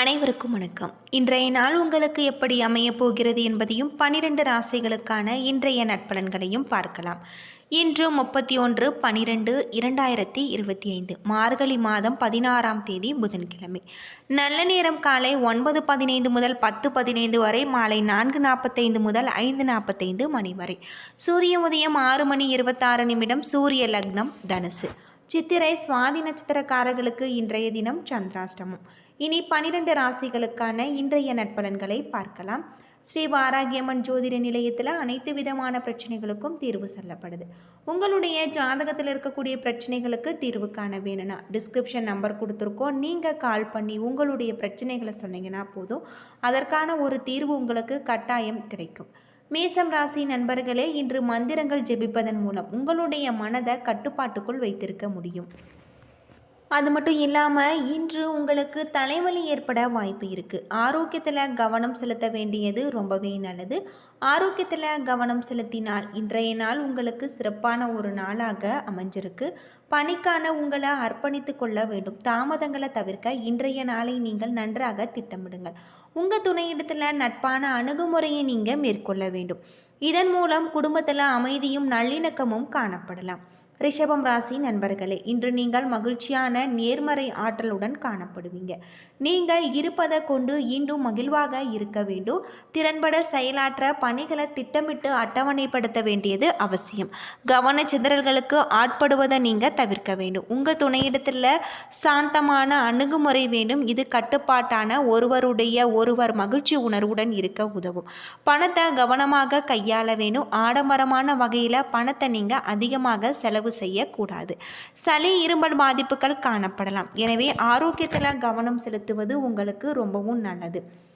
அனைவருக்கும் வணக்கம். இன்றைய நாள் உங்களுக்கு எப்படி அமையப் போகிறது என்பதையும் பனிரெண்டு ராசிகளுக்கான இன்றைய நட்பலன்களையும் பார்க்கலாம். இன்று முப்பத்தி ஒன்று பனிரெண்டு இரண்டாயிரத்தி இருபத்தி ஐந்து மார்கழி மாதம் பதினாறாம் தேதி புதன்கிழமை. நல்ல நேரம் காலை ஒன்பது பதினைந்து முதல் பத்து பதினைந்து வரை மாலை நான்கு நாற்பத்தைந்து முதல் ஐந்து நாற்பத்தைந்து மணி வரை. சூரிய உதயம் ஆறு மணி இருபத்தாறு நிமிடம் சூரிய லக்னம் தனுசு. சித்திரை சுவாதி நட்சத்திரக்காரர்களுக்கு இன்றைய தினம் சந்திராஷ்டமம். இனி பனிரெண்டு ராசிகளுக்கான இன்றைய நட்பலன்களை பார்க்கலாம். ஸ்ரீ வாராகியம்மன் ஜோதிட நிலையத்தில் அனைத்து விதமான பிரச்சனைகளுக்கும் தீர்வு சொல்லப்படுது. உங்களுடைய ஜாதகத்தில் இருக்கக்கூடிய பிரச்சனைகளுக்கு தீர்வு காண வேணும்னா டிஸ்கிரிப்ஷன் நம்பர் கொடுத்துருக்கோம். நீங்கள் கால் பண்ணி உங்களுடைய பிரச்சனைகளை சொன்னீங்கன்னா போதும். அதற்கான ஒரு தீர்வு உங்களுக்கு கட்டாயம் கிடைக்கும். மேசம் ராசி நண்பர்களே இன்று மந்திரங்கள் ஜெபிப்பதன் மூலம் உங்களுடைய மனதை கட்டுப்பாட்டுக்குள் வைத்திருக்க முடியும். அது மட்டும் இல்லாமல் இன்று உங்களுக்கு தலைவலி ஏற்பட வாய்ப்பு இருக்குது ஆரோக்கியத்தில் கவனம் செலுத்த வேண்டியது ரொம்பவே நல்லது. ஆரோக்கியத்தில் கவனம் செலுத்தினால் இன்றைய நாள் உங்களுக்கு சிறப்பான ஒரு நாளாக அமைஞ்சிருக்கு. பணிக்கான உங்களை அர்ப்பணித்து கொள்ள வேண்டும். தாமதங்களை தவிர்க்க இன்றைய நாளை நீங்கள் நன்றாக திட்டமிடுங்கள். உங்கள் துணையிடத்தில் நட்பான அணுகுமுறையை நீங்கள் மேற்கொள்ள வேண்டும். இதன் மூலம் குடும்பத்தில் அமைதியும் நல்லிணக்கமும் காணப்படலாம். ரிஷபம் ராசி நண்பர்களே இன்று நீங்கள் மகிழ்ச்சியான நேர்மறை ஆற்றலுடன் காணப்படுவீங்க. நீங்கள் இருப்பதை கொண்டு இன்னும் மகிழ்வாக இருக்க வேண்டும். திறன்பட செயலாற்ற பணிகளை திட்டமிட்டு அட்டவணைப்படுத்த வேண்டியது அவசியம். கவன சிதறல்களுக்கு ஆட்படுவதை நீங்கள் தவிர்க்க வேண்டும். உங்கள் துணையிடத்தில் சாந்தமான அணுகுமுறை வேண்டும். இது கட்டுப்பாட்டான ஒருவருடைய ஒருவர் மகிழ்ச்சி உணர்வுடன் இருக்க உதவும். பணத்தை கவனமாக கையாள வேணும் ஆடம்பரமான வகையில் பணத்தை நீங்கள் அதிகமாக செலவு செய்யக்கூடாது. சளி இருமல் பாதிப்புகள் காணப்படலாம். எனவே ஆரோக்கியத்தில் கவனம் செலுத்துவது உங்களுக்கு ரொம்பவும் நல்லது.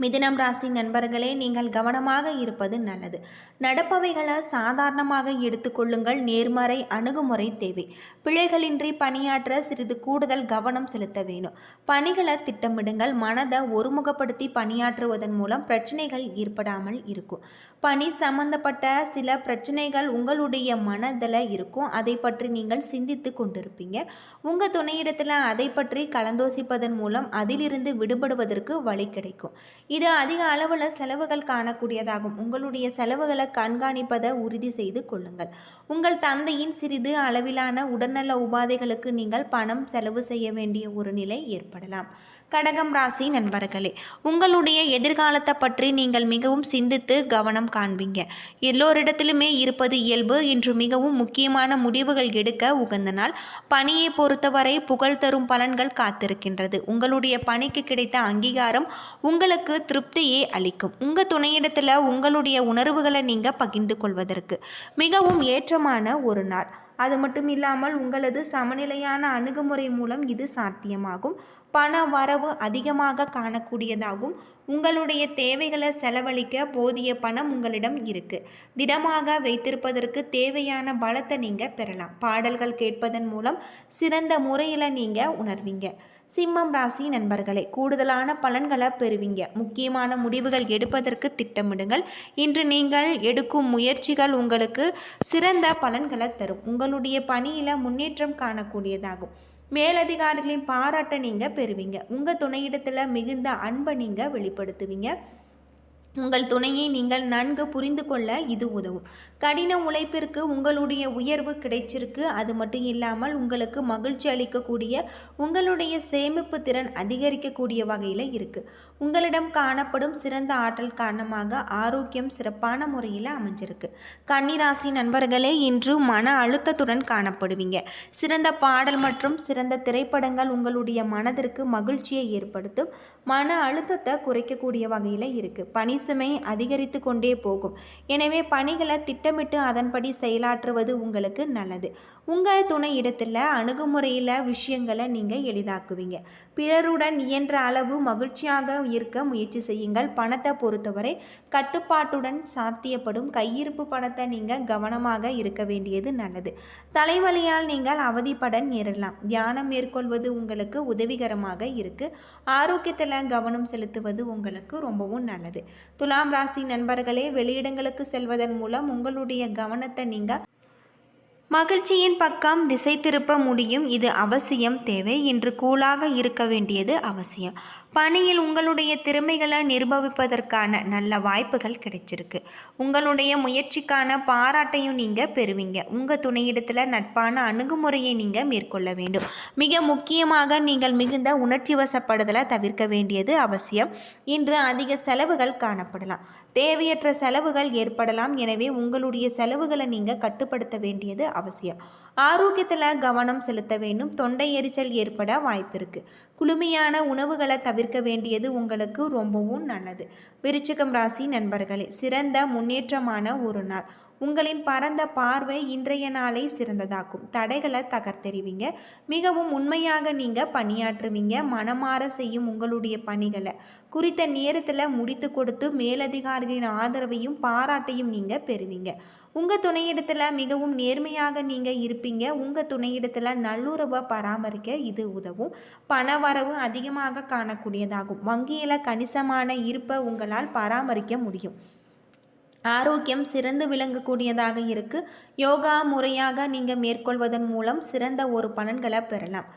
மிதினம் ராசி நண்பர்களே நீங்கள் கவனமாக இருப்பது நல்லது. நடப்பவைகளை சாதாரணமாக எடுத்துக்கொள்ளுங்கள் நேர்மறை அணுகுமுறை தேவை. பிழைகளின்றி பணியாற்ற சிறிது கூடுதல் கவனம் செலுத்த வேணும் பணிகளை திட்டமிடுங்கள். மனதை ஒருமுகப்படுத்தி பணியாற்றுவதன் மூலம் பிரச்சனைகள் ஏற்படாமல் இருக்கும். பணி சம்பந்தப்பட்ட சில பிரச்சனைகள் உங்களுடைய மனதில் இருக்கும். அதை பற்றி நீங்கள் சிந்தித்து கொண்டிருப்பீங்க. உங்கள் துணையிடத்தில் அதை பற்றி கலந்தோசிப்பதன் மூலம் அதிலிருந்து விடுபடுவதற்கு வழி கிடைக்கும். இது அதிக அளவில் செலவுகள் காணக்கூடியதாகும். உங்களுடைய செலவுகளை கண்காணிப்பதை உறுதி செய்து கொள்ளுங்கள். உங்கள் தந்தையின் சிறிது அளவிலான உடல்நல உபாதைகளுக்கு நீங்கள் பணம் செலவு செய்ய வேண்டிய ஒரு நிலை ஏற்படலாம். கடகம் ராசி நண்பர்களே உங்களுடைய எதிர்காலத்தை பற்றி நீங்கள் மிகவும் சிந்தித்து கவனம் காண்பீங்க. எல்லோரிடத்திலுமே இருப்பது இயல்பு. இன்று மிகவும் முக்கியமான முடிவுகள் எடுக்க உகந்த நாள். பணியை பொறுத்தவரை புகழ் தரும் பலன்கள் காத்திருக்கின்றது. உங்களுடைய பணிக்கு கிடைத்த அங்கீகாரம் உங்களுக்கு திருப்தியே அளிக்கும். உங்கள் துணையிடத்தில் உங்களுடைய உணர்வுகளை நீங்கள் பகிர்ந்து கொள்வதற்கு மிகவும் ஏற்றமான ஒரு நாள். அது மட்டும் இல்லாமல் உங்களது சமநிலையான அணுகுமுறை மூலம் இது சாத்தியமாகும். பண வரவு அதிகமாக காணக்கூடியதாகும். உங்களுடைய தேவைகளை செலவழிக்க போதிய பணம் உங்களிடம் இருக்கு. திடமாக வைத்திருப்பதற்கு தேவையான பலத்தை நீங்கள் பெறலாம். பாடல்கள் கேட்பதன் மூலம் சிறந்த முறையில் நீங்கள் உணர்வீங்க. சிம்மம் ராசி நண்பர்களே கூடுதலான பலன்களை பெறுவீங்க. முக்கியமான முடிவுகள் எடுப்பதற்கு திட்டமிடுங்கள். இன்று நீங்கள் எடுக்கும் முயற்சிகள் உங்களுக்கு சிறந்த பலன்களை தரும். உங்களுடைய பணியில் முன்னேற்றம் காணக்கூடியதாகும். மேலதிகாரிகளின் பாராட்டை நீங்கள் பெறுவீங்க. உங்கள் துணையிடத்தில் மிகுந்த அன்பை நீங்கள் வெளிப்படுத்துவீங்க. உங்கள் துணையை நீங்கள் நன்கு புரிந்து கொள்ள இது உதவும். கடின உழைப்பிற்கு உங்களுடைய உயர்வு கிடைச்சிருக்கு. அது மட்டும் இல்லாமல் உங்களுக்கு மகிழ்ச்சி அளிக்கக்கூடிய உங்களுடைய சேமிப்பு திறன் அதிகரிக்கக்கூடிய வகையில் இருக்குது உங்களிடம் காணப்படும் சிறந்த ஆற்றல் காரணமாக ஆரோக்கியம் சிறப்பான முறையில் அமைஞ்சிருக்கு. கன்னிராசி நண்பர்களே இன்று மன அழுத்தத்துடன் காணப்படுவீங்க. சிறந்த பாடல் மற்றும் சிறந்த திரைப்படங்கள் உங்களுடைய மனதிற்கு மகிழ்ச்சியை ஏற்படுத்தும். மன அழுத்தத்தை குறைக்கக்கூடிய வகையில் இருக்குது பணி சுமை அதிகரித்து கொண்டே போகும். எனவே பணிகளை திட்டமிட்டு அதன்படி செயலாற்றுவது உங்களுக்கு நல்லது. உங்கள் துணை இடத்துல அணுகுமுறையில் விஷயங்களை நீங்கள் எளிதாக்குவீங்க. பிறருடன் இயன்ற அளவு மகிழ்ச்சியாக இருக்க முயற்சி செய்யுங்கள். பணத்தை பொறுத்தவரை கட்டுப்பாட்டுடன் சாத்தியப்படும். கையிருப்பு பணத்தை நீங்கள் கவனமாக இருக்க வேண்டியது நல்லது. தலைவலியால் நீங்கள் அவதிப்பட நேரலாம் தியானம் மேற்கொள்வது உங்களுக்கு உதவிகரமாக இருக்குது ஆரோக்கியத்தில் கவனம் செலுத்துவது உங்களுக்கு ரொம்பவும் நல்லது. துலாம் ராசி நண்பர்களே வெளியிடங்களுக்கு செல்வதன் மூலம் உங்களுடைய கவனத்தை நீங்கள் மகிழ்ச்சியின் பக்கம் திசை திருப்ப முடியும். இது அவசியம் தேவை இன்று கூலாக இருக்க வேண்டியது அவசியம். பணியில் உங்களுடைய திறமைகளை நிரூபிப்பதற்கான நல்ல வாய்ப்புகள் கிடைச்சிருக்கு. உங்களுடைய முயற்சிக்கான பாராட்டையும் நீங்கள் பெறுவீங்க. உங்கள் துணையிடத்தில் நட்பான அணுகுமுறையை நீங்கள் மேற்கொள்ள வேண்டும். மிக முக்கியமாக நீங்கள் மிகுந்த உணர்ச்சி வசப்படுதலை தவிர்க்க வேண்டியது அவசியம். இன்று அதிக செலவுகள் காணப்படலாம். தேவையற்ற செலவுகள் ஏற்படலாம். எனவே உங்களுடைய செலவுகளை நீங்கள் கட்டுப்படுத்த வேண்டியது அவசியம். ஆரோக்கியத்தில் கவனம் செலுத்த வேண்டும். தொண்டை எரிச்சல் ஏற்பட வாய்ப்பு இருக்குது குளுமையான உணவுகளை தவிர்க்க வேண்டியது உங்களுக்கு ரொம்பவும் நல்லது. விருச்சிகம் ராசி நண்பர்களே சிறந்த முன்னேற்றமான ஒரு நாள். உங்களின் பரந்த பார்வை இன்றைய நாளை சிறந்ததாக்கும். தடைகளை தகர்த்தெறிவிங்க. மிகவும் உண்மையாக நீங்கள் பணியாற்றுவீங்க. மனமாற செய்யும் உங்களுடைய பணிகளை. குறித்த நேரத்தில் முடித்து கொடுத்து மேலதிகாரிகளின் ஆதரவையும் பாராட்டையும் நீங்கள் பெறுவீங்க. உங்கள் துணையிடத்தில் மிகவும் நேர்மையாக நீங்கள் இருப்பீங்க. உங்கள் துணையிடத்தில் நல்லுறவை பராமரிக்க இது உதவும். பண வரவு அதிகமாக காணக்கூடியதாகும். வங்கியில் கணிசமான இருப்பை உங்களால் பராமரிக்க முடியும். ஆரோக்கியம் சிறந்து விளங்கக்கூடியதாக இருக்குது யோகா முறையாக நீங்கள் மேற்கொள்வதன் மூலம் சிறந்த ஒரு பலன்களை பெறலாம்.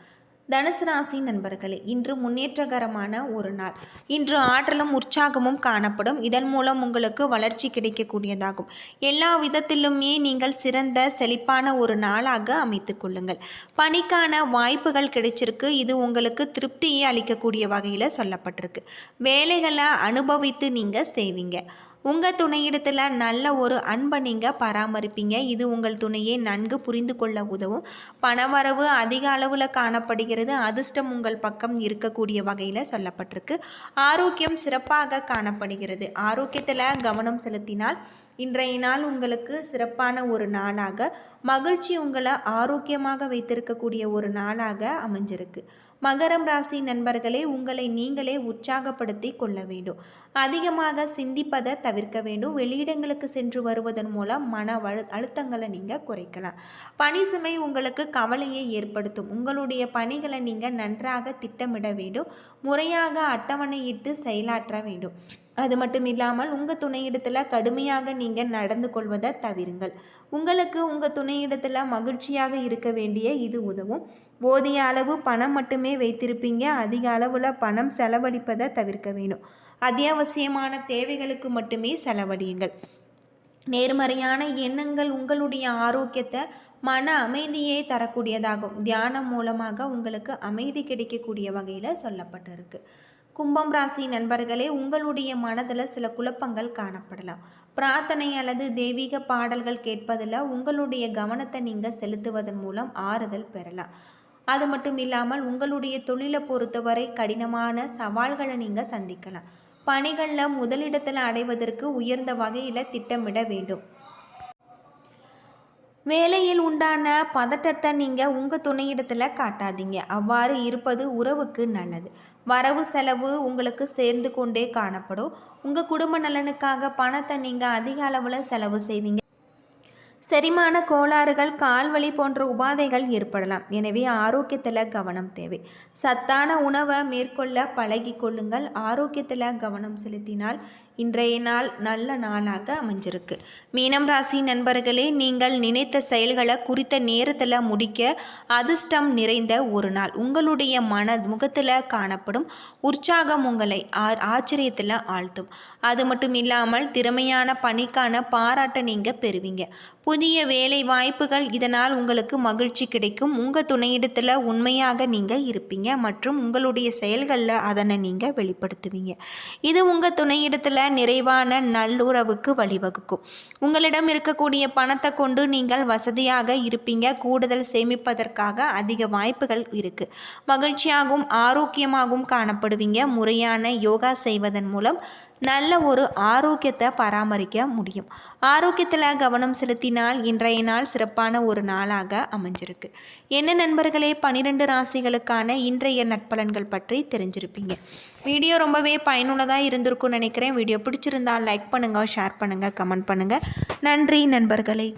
தனுசு ராசி நண்பர்களே இன்று முன்னேற்றகரமான ஒரு நாள். இன்று ஆற்றலும் உற்சாகமும் காணப்படும். இதன் மூலம் உங்களுக்கு வளர்ச்சி கிடைக்கக்கூடியதாகும். எல்லா விதத்திலுமே நீங்கள் சிறந்த செழிப்பான ஒரு நாளாக அமைத்து கொள்ளுங்கள். பணிக்கான வாய்ப்புகள் கிடைச்சிருக்கு. இது உங்களுக்கு திருப்தியை அளிக்கக்கூடிய வகையில் சொல்லப்பட்டிருக்கு. வேலைகளை அனுபவித்து நீங்கள் செய்வீங்க. உங்கள் துணையிடத்தில் நல்ல ஒரு அன்பை நீங்கள் பராமரிப்பீங்க. இது உங்கள் துணையை நன்கு புரிந்து கொள்ள உதவும். பணவரவு அதிக அளவில் காணப்படுகிறது. அதிர்ஷ்டம் உங்கள் பக்கம் இருக்கக்கூடிய வகையில் சொல்லப்பட்டிருக்கு. ஆரோக்கியம் சிறப்பாக காணப்படுகிறது. ஆரோக்கியத்தில் கவனம் செலுத்தினால் இன்றைய நாள் உங்களுக்கு சிறப்பான ஒரு நாளாக மகிழ்ச்சி உங்களை ஆரோக்கியமாக வைத்திருக்கக்கூடிய ஒரு நாளாக அமைஞ்சிருக்கு. மகரம் ராசி நண்பர்களே உங்களை நீங்களே உற்சாகப்படுத்தி கொள்ள வேண்டும். அதிகமாக சிந்திப்பதை தவிர்க்க வேண்டும். வெளியிடங்களுக்கு சென்று வருவதன் மூலம் மன வழு அழுத்தங்களை நீங்கள் குறைக்கலாம். பணி சுமை உங்களுக்கு கவலையை ஏற்படுத்தும். உங்களுடைய பணிகளை நீங்கள் நன்றாக திட்டமிட வேண்டும். முறையாக அட்டவணையிட்டு செயலாற்ற வேண்டும். அது மட்டும் இல்லாமல் உங்கள் துணையிடத்தில் கடுமையாக நீங்கள் நடந்து கொள்வதை தவிருங்கள். உங்களுக்கு உங்கள் துணையிடத்தில் மகிழ்ச்சியாக இருக்க வேண்டிய இது உதவும். போதிய அளவு பணம் மட்டுமே வைத்திருப்பீங்க. அதிக அளவில் பணம் செலவழிப்பதை தவிர்க்க வேணும். அத்தியாவசியமான தேவைகளுக்கு மட்டுமே செலவழியுங்கள். நேர்மறையான எண்ணங்கள் உங்களுடைய ஆரோக்கியத்தை மன அமைதியை தரக்கூடியதாகும். தியானம் மூலமாக உங்களுக்கு அமைதி கிடைக்கக்கூடிய வகையில் சொல்லப்பட்டிருக்கு. கும்பம் ராசி நண்பர்களே உங்களுடைய மனதில் சில குழப்பங்கள் காணப்படலாம். பிரார்த்தனை அல்லது தெய்வீக பாடல்கள் கேட்பதில் உங்களுடைய கவனத்தை நீங்கள் செலுத்துவதன் மூலம் ஆறுதல் பெறலாம். அது மட்டும் இல்லாமல் உங்களுடைய தொழிலை பொறுத்தவரை கடினமான சவால்களை நீங்கள் சந்திக்கலாம். பணிகளில் முதலிடத்தில் அடைவதற்கு உயர்ந்த வகையில் திட்டமிட வேண்டும். வேலையில் உண்டான பதட்டத்தை நீங்கள் உங்கள் துணையிடத்தில் காட்டாதீங்க. அவ்வாறு இருப்பது உறவுக்கு நல்லது. வரவு செலவு உங்களுக்கு சேர்ந்து கொண்டே காணப்படும். உங்கள் குடும்ப நலனுக்காக பணத்தை நீங்கள் அதிக அளவில் செலவு செய்வீங்க. செரிமான கோளாறுகள் கால்வலி போன்ற உபாதைகள் ஏற்படலாம். எனவே ஆரோக்கியத்தில் கவனம் தேவை. சத்தான உணவை மேற்கொள்ள பழகி கொள்ளுங்கள். ஆரோக்கியத்தில் கவனம் செலுத்தினால் இன்றைய நாள் நல்ல நாளாக அமைஞ்சிருக்கு. மீனம் ராசி நண்பர்களே நீங்கள் நினைத்த செயல்களை குறித்த நேரத்தில் முடிக்க அதிர்ஷ்டம் நிறைந்த ஒரு நாள். உங்களுடைய மன முகத்தில் காணப்படும் உற்சாகம் உங்களை ஆச்சரியத்தில் ஆழ்த்தும். அது மட்டும் இல்லாமல் திறமையான பணிக்கான பாராட்டை நீங்கள் பெறுவீங்க. புதிய வேலை வாய்ப்புகள் இதனால் உங்களுக்கு மகிழ்ச்சி கிடைக்கும். உங்கள் துணையிடத்தில் உண்மையாக நீங்கள் இருப்பீங்க. மற்றும் உங்களுடைய செயல்களில் அதனை நீங்கள் வெளிப்படுத்துவீங்க. இது உங்கள் துணையிடத்தில் நிறைவான நல்லுறவுக்கு வழிவகுக்கும். உங்களிடம் இருக்கக்கூடிய பணத்தை கொண்டு நீங்கள் வசதியாக இருப்பீங்க. கூடுதல் சேமிப்பதற்காக அதிக வாய்ப்புகள் இருக்குது மகிழ்ச்சியாகவும் ஆரோக்கியமாகவும் காணப்படுவீங்க. முறையான யோகா செய்வதன் மூலம் நல்ல ஒரு ஆரோக்கியத்தை பராமரிக்க முடியும். ஆரோக்கியத்தில் கவனம் செலுத்தினால் இன்றைய நாள் சிறப்பான ஒரு நாளாக அமைஞ்சிருக்கு. என்ன நண்பர்களே? பனிரெண்டு ராசிகளுக்கான இன்றைய நட்பலன்கள் பற்றி தெரிஞ்சிருப்பீங்க. வீடியோ ரொம்பவே பயனுள்ளதாக இருந்திருக்கும்னு நினைக்கிறேன். வீடியோ பிடிச்சிருந்தால் லைக் பண்ணுங்கள் ஷேர் பண்ணுங்கள் கமெண்ட் பண்ணுங்கள் நன்றி நண்பர்களே.